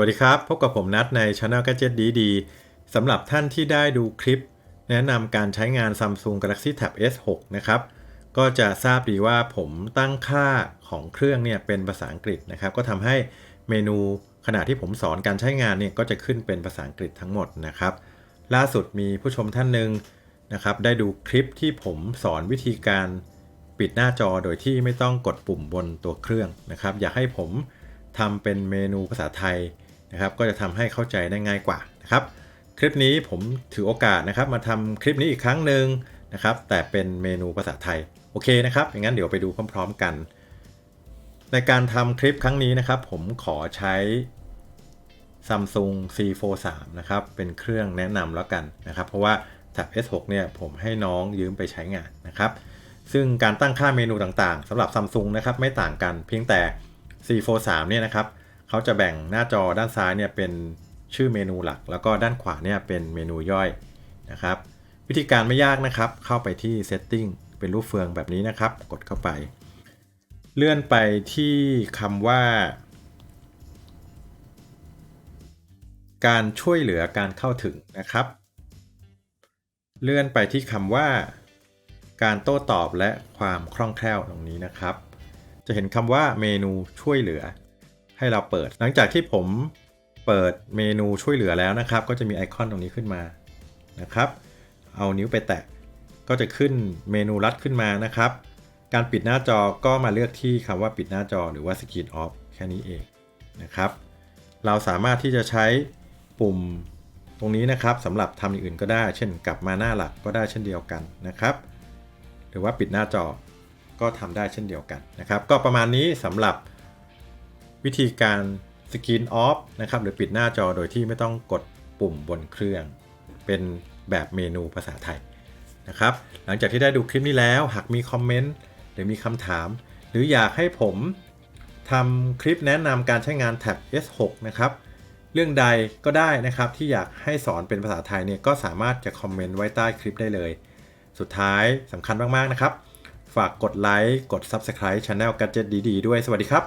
วัสดีครับ พบกับผมนัดใน Channel Gadget ดีดีสำหรับท่านที่ได้ดูคลิป แนะนำการใช้งาน Samsung Galaxy Tab S6 นะครับ ก็จะทราบดีว่าผมตั้งค่าของเครื่องเนี่ยเป็นภาษาอังกฤษนะครับ ก็ทำให้เมนูขณะที่ผมสอนการใช้งานเนี่ยก็จะขึ้นเป็นภาษาอังกฤษทั้งหมดนะครับ ล่าสุดมีผู้ชมท่านหนึ่งนะครับได้ดูคลิปที่ผมสอนวิธีการปิดหน้าจอโดยที่ไม่ต้องกดปุ่มบนตัวเครื่องนะครับ อยากให้ผมทำเป็นเมนูภาษาไทย นะครับก็จะทำให้เข้าใจได้ง่ายกว่านะครับคลิปนี้ผมถือโอกาสนะครับมาทำคลิปนี้อีกครั้งหนึ่งนะครับแต่เป็นเมนูภาษาไทยโอเคนะครับอย่างนั้นเดี๋ยวไปดูพร้อม ๆกัน ในการทำคลิปครั้งนี้นะครับ ผมขอใช้ Samsung C43 นะครับเป็นเครื่องแนะนำแล้วกันนะครับ เพราะว่า Tab S6 เนี่ยผมให้น้องยืมไปใช้งานนะครับ ซึ่งการตั้งค่าเมนูต่างๆสำหรับ Samsung นะครับไม่ต่างกันเพียงแต่ C43 เนี่ยนะครับ เขาจะแบ่งหน้าจอด้านซ้ายเนี่ยเป็นชื่อเมนูหลัก แล้วก็ด้านขวาเนี่ยเป็นเมนูย่อยนะครับ วิธีการไม่ยากนะครับ เข้าไปที่ Setting เป็นรูปเฟืองแบบนี้นะครับ กดเข้าไป เลื่อนไปที่คำว่า การช่วยเหลือการเข้าถึงนะครับ เลื่อนไปที่คำว่า การโต้ตอบและความคล่องแคล่วตรงนี้นะครับ จะเห็นคำว่าเมนูช่วยเหลือ ให้เราเปิด หลังจากที่ผมเปิดเมนูช่วยเหลือแล้วนะครับ ก็จะมีไอคอนตรงนี้ขึ้นมานะครับ เอานิ้วไปแตะก็จะขึ้นเมนูลัดขึ้นมานะครับ การปิดหน้าจอก็มาเลือกที่คำว่าปิดหน้าจอหรือว่า Screen Off แค่นี้เองนะครับ เราสามารถที่จะใช้ปุ่มตรงนี้นะครับสำหรับทำอย่างอื่นก็ได้ เช่นกลับมาหน้าหลักก็ได้เช่นเดียวกันนะครับ หรือว่าปิดหน้าจอก็ทำได้เช่นเดียวกันนะครับ ก็ประมาณนี้สำหรับ วิธีการ Screen Off นะครับหรือปิดหน้าจอโดยที่ไม่ต้องกดปุ่มบนเครื่อง เป็นแบบเมนูภาษาไทยนะครับ หลังจากที่ได้ดูคลิปนี้แล้ว หากมีคอมเมนต์หรือมีคำถาม หรืออยากให้ผมทำคลิปแนะนำการใช้งานแท็บ S6 นะครับ เรื่องใดก็ได้นะครับที่อยากให้สอนเป็นภาษาไทยเนี่ยก็สามารถจะคอมเมนต์ไว้ใต้คลิปได้เลย สุดท้ายสำคัญมาก ๆ นะครับ ฝากกดไลค์กด Subscribe Channel Gadget ดี ๆ ด้วยสวัสดีครับ